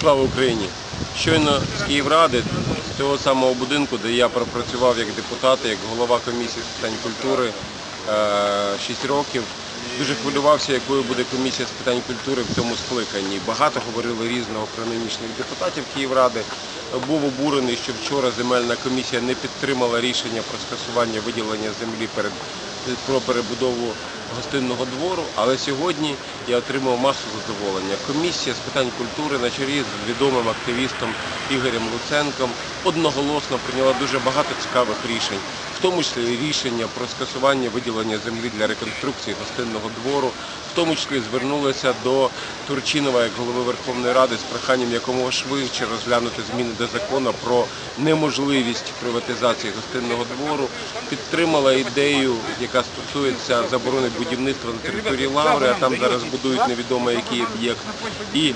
Слава Україні! Щойно з Київради, того самого будинку, де я пропрацював як депутат, як голова комісії з питань культури 6 років. Дуже хвилювався, якою буде комісія з питань культури в цьому скликанні. Багато говорили різного про нинішніх депутатів Київради. Був обурений, що вчора земельна комісія не підтримала рішення про скасування виділення землі перед про перебудову гостинного двору, але сьогодні я отримав масу задоволення. Комісія з питань культури на чолі з відомим активістом Ігорем Луценком одноголосно прийняла дуже багато цікавих рішень, в тому числі рішення про скасування виділення землі для реконструкції гостинного двору, в тому числі звернулася до Турчинова як голови Верховної Ради з проханням якомога швидше розглянути зміни до закону про неможливість приватизації гостинного двору, підтримала ідею, яка стосується заборони будівництва на території Лаври, а там зараз будують невідомо який об'єкт. І е,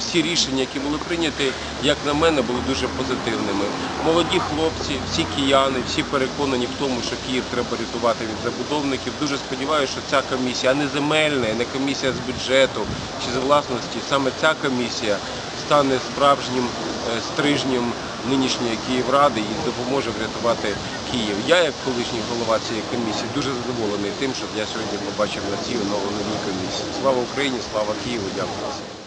всі рішення, які були прийняті, як на мене, були дуже позитивними. Молоді хлопці, всі кияни, всі переконані в тому, що Київ треба рятувати від забудовників. Дуже сподіваюся, що ця комісія, а не земельна, не комісія з бюджету чи з власності, саме ця комісія стане справжнім е, стрижнем нинішньої Київради і допоможе врятувати Київ. Я, як колишній голова цієї комісії, дуже задоволений тим, що я сьогодні побачив на цій оновленій комісії. Слава Україні, слава Києву, дякую.